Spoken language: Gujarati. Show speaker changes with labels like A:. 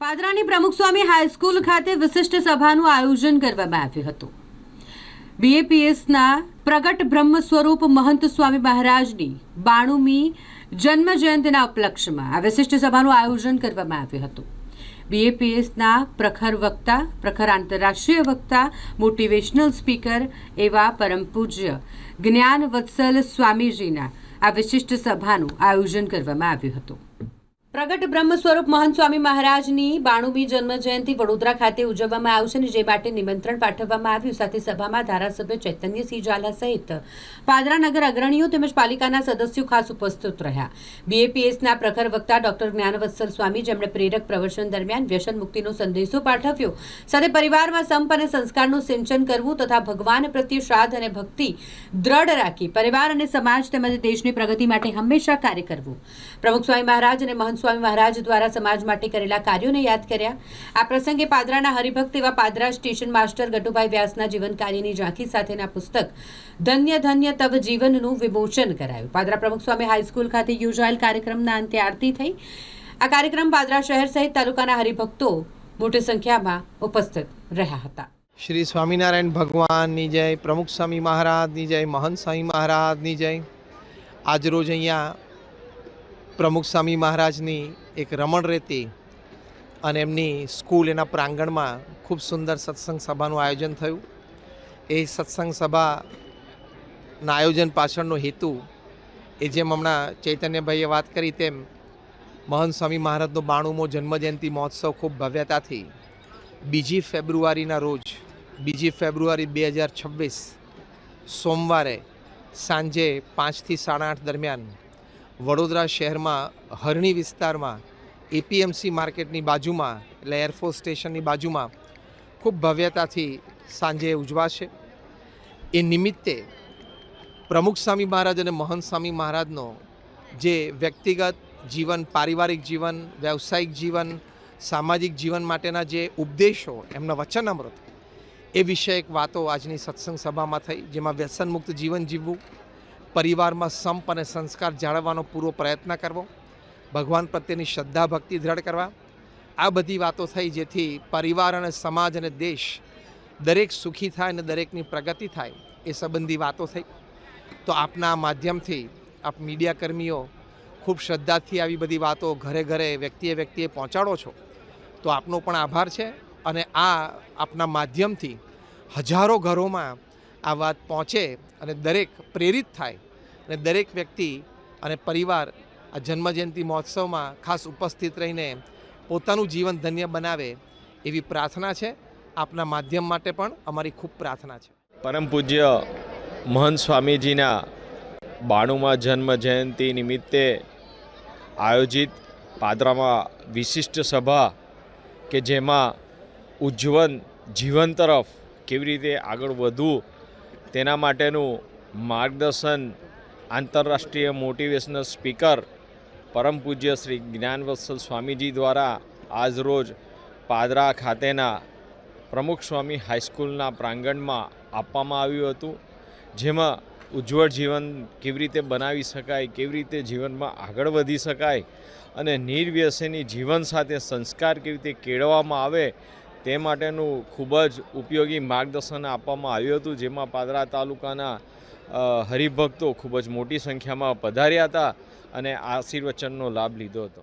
A: પાદરાની પ્રમુખ સ્વામી હાઈસ્કૂલ ખાતે વિશિષ્ટ સભાનું આયોજન કરવામાં આવ્યું હતું. બીએપીએસના પ્રગટ બ્રહ્મ સ્વરૂપ મહંત સ્વામી મહારાજની બાણુમી જન્મ જયંતિના ઉપલક્ષમાં આ વિશિષ્ટ સભાનું આયોજન કરવામાં આવ્યું હતું. બીએપીએસના પ્રખર વક્તા, પ્રખર આંતરરાષ્ટ્રીય વક્તા મોટિવેશનલ સ્પીકર એવા પરમ પૂજ્ય જ્ઞાન વત્સલ સ્વામીજીના આ વિશિષ્ટ સભાનું આયોજન કરવામાં આવ્યું હતું. પ્રગટ બ્રહ્મ સ્વરૂપ મહંત સ્વામી મહારાજની બાણુમી જન્મ જયંતિ વડોદરા ખાતે ઉજવવામાં આવશે અને જે માટે નિમંત્રણ પાઠવવામાં આવ્યું. સાથે સભામાં ધારાસભ્ય ચૈતન્યસિંહ ઝાલા સહિત પાદરા નગર અગ્રણીઓ તેમજ પાલિકાના સદસ્યો ખાસ ઉપસ્થિત રહ્યા. બીએપીએસના પ્રખર વક્તા ડોક્ટર જ્ઞાનવત્સલ સ્વામી જેમણે પ્રેરક પ્રવચન દરમિયાન વ્યસન મુક્તિનો સંદેશો પાઠવ્યો. સાથે પરિવારમાં સંપ અને સંસ્કારનું સિંચન કરવું તથા ભગવાન પ્રત્યે શ્રાદ્ધ અને ભક્તિ દ્રઢ રાખી પરિવાર અને સમાજ તેમજ દેશની પ્રગતિ માટે હંમેશા કાર્ય કરવું. પ્રમુખ સ્વામી મહારાજ અને મહંત સ્વામી મહારાજ દ્વારા સમાજ માટે કરેલા કાર્યોને યાદ કર્યા. આ પ્રસંગે પાદરાના હરિભક્ત એવા પાદરા સ્ટેશન માસ્ટર ગટુભાઈ વ્યાસના જીવન કાર્યની ઝાંખી સાથેના પુસ્તક ધન્ય ધન્ય તવ જીવનનું વિમોચન કરાયું. પાદરા પ્રમુખ સ્વામી હાઈસ્કૂલ ખાતે યોજાયેલ કાર્યક્રમના અંતે આરતી થઈ. આ કાર્યક્રમ પાદરા શહેર સહિત તાલુકાના હરિભક્તો મોટી સંખ્યામાં ઉપસ્થિત રહ્યા હતા.
B: શ્રી સ્વામિનારાયણ ભગવાનની જય, પ્રમુખ સ્વામી મહારાજની જય, મહંત સ્વામી મહારાજની જય. આજરોજ અહીંયા પ્રમુખ સ્વામી મહારાજની એક રમણ રેતી અને એમની સ્કૂલ એના પ્રાંગણમાં ખૂબ સુંદર સત્સંગ સભાનું આયોજન થયું. એ સત્સંગ સભાના આયોજન પાછળનો હેતુ એ જેમ હમણાં ચૈતન્યભાઈએ વાત કરી તેમ મહંત સ્વામી મહારાજનો બાણુમો જન્મજયંતિ મહોત્સવ ખૂબ ભવ્યતાથી બીજી ફેબ્રુઆરીના રોજ, બીજી ફેબ્રુઆરી બે હજાર છવ્વીસ સોમવારે સાંજે પાંચથી સાડા આઠ દરમિયાન વડોદરા શહેરમાં, હરણી વિસ્તારમાં, એપીએમસી માર્કેટની બાજુમાં, એટલે એરફોર્સ સ્ટેશનની બાજુમાં ખૂબ ભવ્યતાથી સાંજે ઉજવાશે. એ નિમિત્તે પ્રમુખ સ્વામી મહારાજ અને મહંત સ્વામી મહારાજનો જે વ્યક્તિગત જીવન, પારિવારિક જીવન, વ્યવસાયિક જીવન, સામાજિક જીવન માટેના જે ઉપદેશો, એમના વચન અમૃત એ વિષયક વાતો આજની સત્સંગ સભામાં થઈ, જેમાં વ્યસનમુક્ત જીવન જીવવું પરિવારમાં સંપ અને સંસ્કાર જાળવવાનો પૂરો પ્રયત્ન કરવો, ભગવાન પ્રત્યેની શ્રદ્ધા, ભક્તિ દ્રઢ કરવા. આ બધી વાતો થઈ જેથી પરિવાર અને સમાજ અને દેશ દરેક સુખી થાય અને દરેકની પ્રગતિ થાય એ સંબંધી વાતો થઈ. તો આપના માધ્યમથી આપ મીડિયા કર્મીઓ ખૂબ શ્રદ્ધાથી આવી બધી વાતો ઘરે ઘરે વ્યક્તિએ વ્યક્તિએ પહોંચાડો છો. તો આપનો પણ આભાર છે અને આ આપના માધ્યમથી હજારો ઘરોમાં આ વાત પહોંચે અને દરેક પ્રેરિત થાય અને દરેક વ્યક્તિ અને પરિવાર આ જન્મજયંતિ મહોત્સવમાં ખાસ ઉપસ્થિત રહીને પોતાનું જીવન ધન્ય બનાવે એવી પ્રાર્થના છે. આપના માધ્યમ માટે પણ અમારી ખૂબ પ્રાર્થના છે.
C: પરમ પૂજ્ય મહંત સ્વામીજીના બાણુમાં જન્મ જયંતિ નિમિત્તે આયોજિત પાદરામાં વિશિષ્ટ સભા કે જેમાં ઉજ્જવન જીવન તરફ કેવી રીતે આગળ વધવું તેના માટેનું માર્ગદર્શન આંતરરાષ્ટ્રીય મોટિવેશનલ સ્પીકર પરમ પૂજ્ય શ્રી જ્ઞાનવત્સલ સ્વામીજી દ્વારા આજરોજ પાદરા ખાતેના પ્રમુખ સ્વામી હાઈસ્કૂલના પ્રાંગણમાં આપવામાં આવ્યું હતું, જેમાં ઉજ્જવળ જીવન કેવી રીતે બનાવી શકાય, કેવી રીતે જીવનમાં આગળ વધી શકાય અને નિર્વ્યસની જીવન સાથે સંસ્કાર કેવી રીતે કેળવવામાં આવે તે માટેનું ખૂબ જ ઉપયોગી માર્ગદર્શન આપવામાં આવ્યું હતું, જેમાં પાદરા તાલુકાના હરિભક્તો ખૂબ જ મોટી સંખ્યામાં પધાર્યા હતા અને આશીર્વચનનો લાભ લીધો હતો.